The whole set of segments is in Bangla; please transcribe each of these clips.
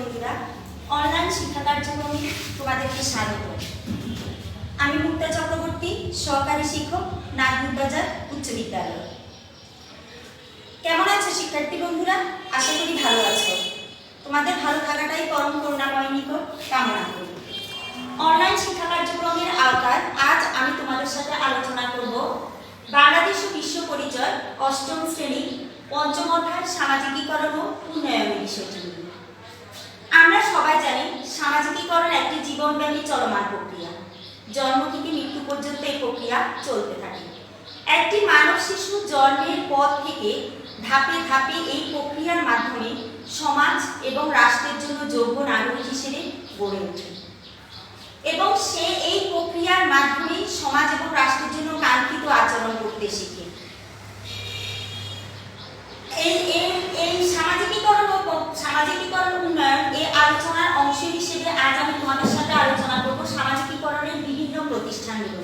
বন্ধুরা অনলাইন শিক্ষা কার্যক্রমে তোমাদেরকে স্বাগত। আমি মুক্তা চক্রবর্তী, সহকারী শিক্ষক, নাগপুর বাজার উচ্চ বিদ্যালয়। কেমন আছো শিক্ষার্থী বন্ধুরা আশা করি ভালো আছো। তোমাদের ভালো থাকাটাই পরম করুণাময় নিকট কামনা করি। অনলাইন শিক্ষা কার্যক্রমের আওতায় আজ আমি তোমাদের সাথে আলোচনা করব বাংলাদেশ বিশ্ব পরিচয় অষ্টম শ্রেণি পঞ্চম অধ্যায় সামাজিকীকরণ ও উন্নয়নের বিষয়টি। আমরা সবাই জানি সামাজিকীকরণ একটি জীবনব্যাপী চলমান প্রক্রিয়া। জন্ম থেকে মৃত্যু পর্যন্ত এই প্রক্রিয়া চলতে থাকে। একটি মানব শিশু জন্মের পর থেকে ধাপে ধাপে এই প্রক্রিয়ার মাধ্যমে সমাজ এবং রাষ্ট্রের জন্য যোগ্য নাগরিক হিসেবে গড়ে ওঠে। এবং সে এই প্রক্রিয়ার মাধ্যমে সমাজ এবং রাষ্ট্রের জন্য কাঙ্ক্ষিত আচরণ করতে শিখে এই এই এই সামাজিকীকরণ ও প- সামাজিকীকরণ উন্নয়ন এই অংশ হিসেবে আজ আমি তোমাদের সাথে আলোচনা করব সামাজিকীকরণের বিভিন্ন প্রতিষ্ঠানগুলো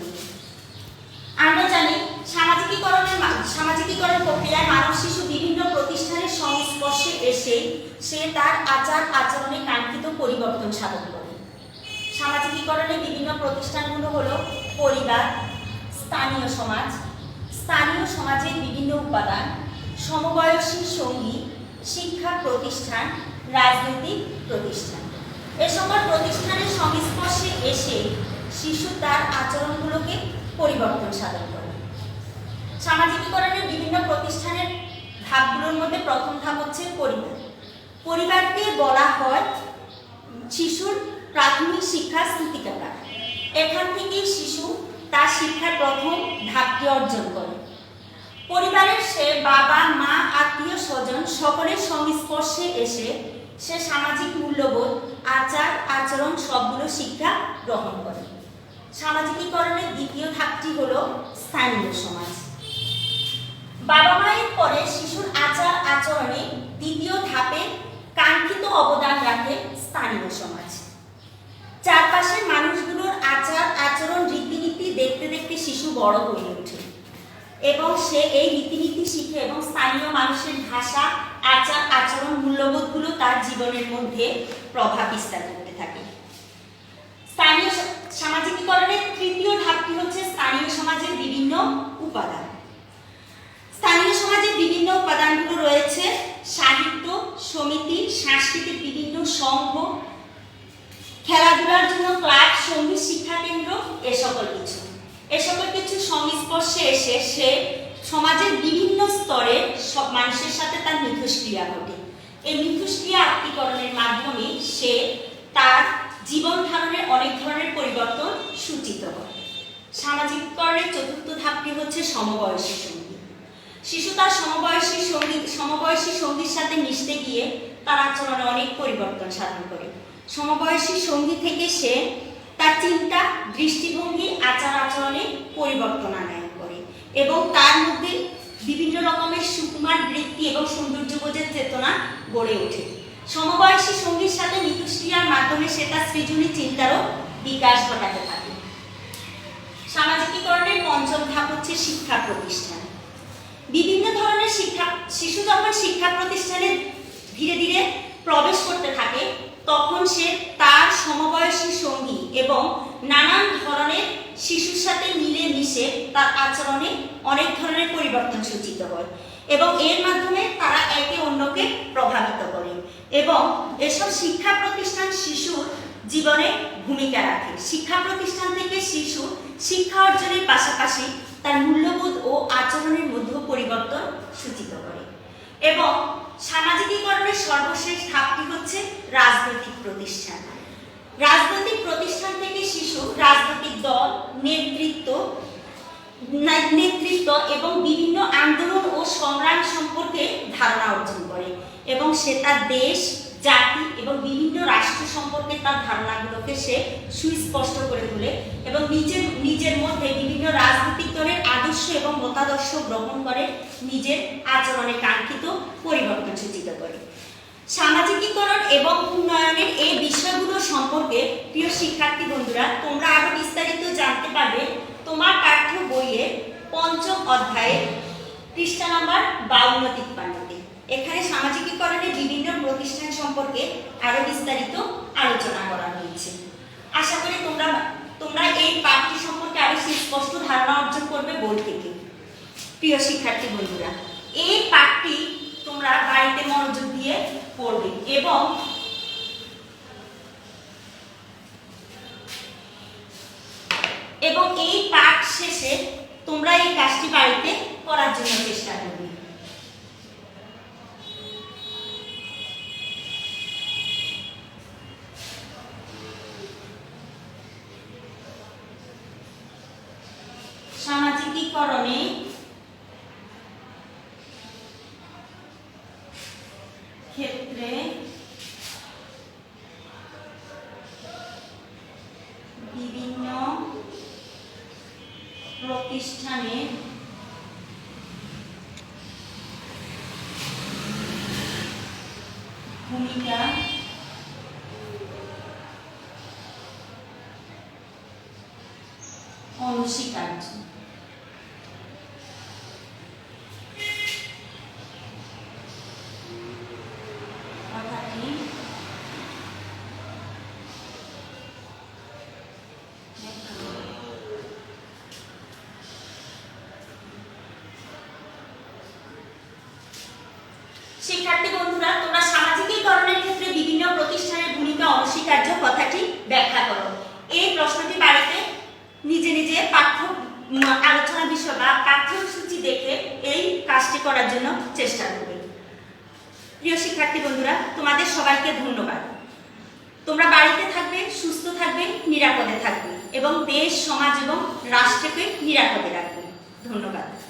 আমরা জানি সামাজিকীকরণের সামাজিকীকরণ প্রক্রিয়ায় মানব শিশু বিভিন্ন প্রতিষ্ঠানের সংস্পর্শে এসে সে তার আচার আচরণে কাঙ্ক্ষিত পরিবর্তন সাধন করে। সামাজিকীকরণের বিভিন্ন প্রতিষ্ঠানগুলো হলো পরিবার, স্থানীয় সমাজ, স্থানীয় সমাজের বিভিন্ন উপাদান, সমবয়সী সঙ্গী, শিক্ষা প্রতিষ্ঠান, রাজনৈতিক প্রতিষ্ঠান এ সকল প্রতিষ্ঠানের সংস্পর্শে এসে শিশু তার আচরণগুলোকে পরিবর্তন সাধন করে। সামাজিকীকরণের বিভিন্ন প্রতিষ্ঠানের ধাপগুলোর মধ্যে প্রথম ধাপ হচ্ছে পরিবার। পরিবারকে বলা হয় শিশুর প্রাথমিক শিক্ষা স্মৃতিকাটা এখান থেকেই শিশু তার শিক্ষার প্রথম ধাপটি অর্জন করে। পরিবারের সে বাবা, মা, আত্মীয়, স্বজন সকলের সংস্পর্শে এসে সে সামাজিক মূল্যবোধ, আচার, আচরণ সবগুলো শিক্ষা গ্রহণ করে। সামাজিকীকরণের দ্বিতীয় ধাপটি হলো স্থানীয় সমাজ। বাবা মায়ের পরে শিশুর আচার আচরণে দ্বিতীয় ধাপে কাঙ্ক্ষিত অবদান রাখে স্থানীয় সমাজ। চারপাশের মানুষগুলোর আচার আচরণ রীতিনীতি দেখতে দেখতে শিশু বড় হয়ে ওঠে এবং সে এই রীতিনীতি শিখে এবং স্থানীয় মানুষের ভাষা, আচার আচরণ, মূল্যবোধগুলো তার জীবনের মধ্যে প্রভাব বিস্তার করতে থাকে। স্থানীয় সামাজিকীকরণের তৃতীয় ধাপটি হচ্ছে স্থানীয় সমাজের বিভিন্ন উপাদান। স্থানীয় সমাজের বিভিন্ন উপাদানগুলো রয়েছে সাহিত্য, সমিতি, সাংস্কৃতিক বিভিন্ন সংঘ, খেলাধুলার জন্য ক্লাব, সংগীত শিক্ষা কেন্দ্র, এ সকল কিছু। এ সকল কিছু সংস্পর্শে এসে সে সমাজের বিভিন্ন স্তরে সব মানুষের সাথে তার মিথস্ক্রিয়া ঘটে। এই মিথস্ক্রিয়া আত্মীকরণের মাধ্যমে সে তার জীবন ধারণের অনেক ধরনের পরিবর্তন সূচিত হয় সামাজিককরণের চতুর্থ ধাপটি হচ্ছে সমবয়সী সঙ্গী। শিশু তার সমবয়সী সঙ্গী, সমবয়সী সঙ্গীর সাথে মিশতে গিয়ে তার আচরণে অনেক পরিবর্তন সাধন করে। সমবয়সী সঙ্গী থেকে সে তার চিন্তা, দৃষ্টিভঙ্গি, আচার আচরণে পরিবর্তন আনয়ন করে এবং তার মধ্যে বিভিন্ন রকমের সুকুমার বৃত্তি এবং সৌন্দর্যবোধের চেতনা গড়ে ওঠে। সমবয়সী সঙ্গীর সাথে মিথস্ক্রিয়ার মাধ্যমে সে তার সৃজনী চিন্তারও বিকাশ ঘটাতে থাকে। সামাজিকীকরণের পঞ্চম ধাপ হচ্ছে শিক্ষা প্রতিষ্ঠান। বিভিন্ন ধরনের শিক্ষা, শিশু যখন শিক্ষা প্রতিষ্ঠানে ধীরে ধীরে প্রবেশ করতে থাকে, তখন সে তার সমবয়সী সঙ্গী এবং নানান ধরনের শিশুর সাথে মিলে মিশে তার আচরণে অনেক ধরনের পরিবর্তন সূচিত হয় এবং এর মাধ্যমে তারা অন্যকে প্রভাবিত করে। এবং এসব শিক্ষা প্রতিষ্ঠান শিশুর জীবনে ভূমিকা রাখে। শিক্ষা প্রতিষ্ঠান থেকে শিশু শিক্ষা অর্জনের পাশাপাশি তার মূল্যবোধ ও আচরণের মধ্যে পরিবর্তন সূচিত করে। এবং সামাজিকীকরণের সর্বশেষ ধাপটি হচ্ছে রাজনৈতিক প্রতিষ্ঠান। রাজনৈতিক প্রতিষ্ঠান থেকে শিশু রাজনৈতিক দল, নেতৃত্ব নেতৃত্ব এবং বিভিন্ন আন্দোলন ও সংগ্রাম সম্পর্কে ধারণা অর্জন করে এবং সে তার দেশ, জাতি এবং বিভিন্ন রাষ্ট্র সম্পর্কে তার ধারণাগুলোকে সে সুস্পষ্ট করে তোলে এবং নিজের নিজের মধ্যে বিভিন্ন রাজনৈতিক দলের আদর্শ এবং মতাদর্শ গ্রহণ করে নিজের আচরণে কাঙ্ক্ষিত পরিবর্তন সূচিত করে। সামাজিকীকরণ এবং উন্নয়নের এই বিষয়গুলো সম্পর্কে প্রিয় শিক্ষার্থী বন্ধুরা, তোমরা আরও বিস্তারিত জানতে পারবে তোমার পাঠ্য বইয়ে পঞ্চম অধ্যায়ে পৃষ্ঠা নাম্বার বাউন্ন তিপ্পান্নতে। এখানে সামাজিকীকরণের বিভিন্ন প্রতিষ্ঠান সম্পর্কে আরও বিস্তারিত আলোচনা করা হয়েছে। আশা করি তোমরা তোমরা এই পাঠটি সম্পর্কে আরও সুস্পষ্ট ধারণা অর্জন করবে বই থেকে। প্রিয় শিক্ষার্থী বন্ধুরা, এই পাঠটি তোমরা বাড়িতে মনোযোগ দিয়ে পড়বে এবং তোমরা এই কাজটি বাড়িতে করার জন্য চেষ্টা করবে। সামাজিকীকরণে ক্ষেত্রে বিভিন্ন প্রতিষ্ঠানের ভূমিকা অনস্বীকার্য কথাটি ব্যাখ্যা করো। শিক্ষার্থী বন্ধুরা তোমরা সামাজিকীকরণের ক্ষেত্রে বিভিন্ন প্রতিষ্ঠানের ভূমিকা অনস্বীকার্য কথাটি ব্যাখ্যা করো এই প্রশ্নটি বাড়িতে নিজে নিজে পাঠ্য উম, আলোচনা বিষয় বা পাঠ্যসূচি দেখে এই কাজটি করার জন্য চেষ্টা করবে প্রিয় শিক্ষার্থী বন্ধুরা, তোমাদের সবাইকে ধন্যবাদ। তোমরা বাড়িতে থাকবে, সুস্থ থাকবে, নিরাপদে থাকবে এবং দেশ, সমাজ এবং রাষ্ট্রকে নিরাপদে রাখবে। ধন্যবাদ।